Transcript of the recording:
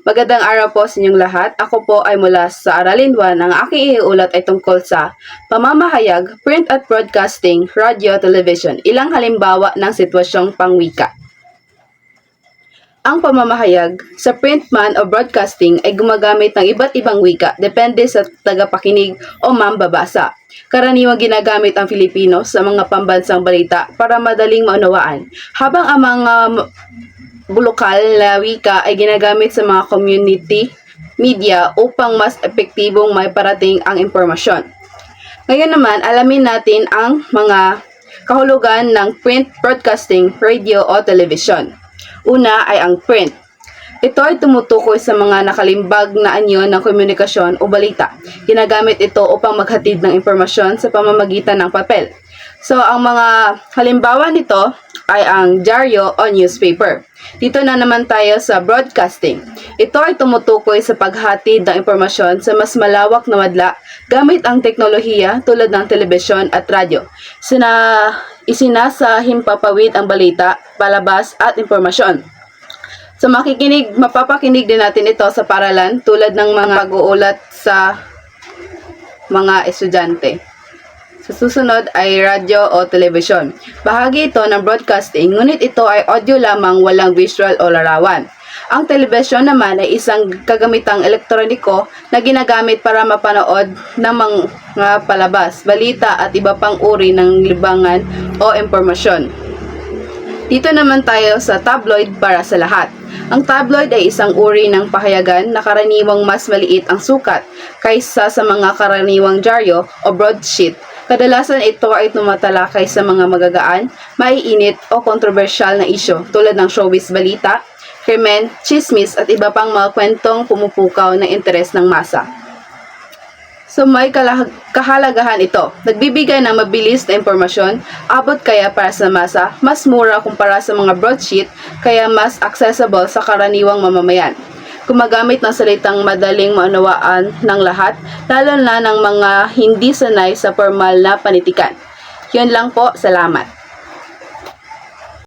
Magandang araw po sa inyong lahat. Ako po ay mula sa Aralin 1. Ang aking iulat ay tungkol sa pamamahayag, print at broadcasting, radio, television. Ilang halimbawa ng sitwasyong pangwika. Ang pamamahayag sa print man o broadcasting ay gumagamit ng iba't ibang wika depende sa tagapakinig o mambabasa. Karaniwang ginagamit ang Filipino sa mga pambansang balita para madaling maunawaan, habang ang mga lokal na wika ay ginagamit sa mga community media upang mas epektibong may parating ang impormasyon. Ngayon naman, alamin natin ang mga kahulugan ng print broadcasting, radio o television. Una ay ang print. Ito ay tumutukoy sa mga nakalimbag na anyo ng komunikasyon o balita. Ginagamit ito upang maghatid ng impormasyon sa pamamagitan ng papel. So, ang mga halimbawa nito ay ang dyaryo o newspaper. Dito na naman tayo sa broadcasting. Ito ay tumutukoy sa paghatid ng impormasyon sa mas malawak na madla gamit ang teknolohiya tulad ng telebisyon at radyo. Sina isinasa himpapawid ang balita, palabas at impormasyon. So makikinig, mapapakinig din natin ito sa paralan tulad ng mga pag-uulat sa mga estudyante. Sa susunod ay radyo o television. Bahagi ito ng broadcasting, ngunit ito ay audio lamang walang visual o larawan. Ang telebisyon naman ay isang kagamitang elektroniko na ginagamit para mapanood ng mga palabas, balita at iba pang uri ng libangan o impormasyon. Dito naman tayo sa tabloid para sa lahat. Ang tabloid ay isang uri ng pahayagan na karaniwang mas maliit ang sukat kaysa sa mga karaniwang dyaryo o broadsheet. Kadalasan ito ay tumatalakay sa mga magagaan, maiinit o kontrobersyal na isyo tulad ng showbiz balita, krimen, chismis at iba pang mga kwentong pumupukaw ng interes ng masa. So may kahalagahan ito. Nagbibigay ng mabilis na impormasyon, abot kaya para sa masa, mas mura kumpara sa mga broadsheet, kaya mas accessible sa karaniwang mamamayan. Gumagamit ng salitang madaling maunawaan ng lahat, lalo na ng mga hindi sanay sa formal na panitikan. Yun lang po, salamat.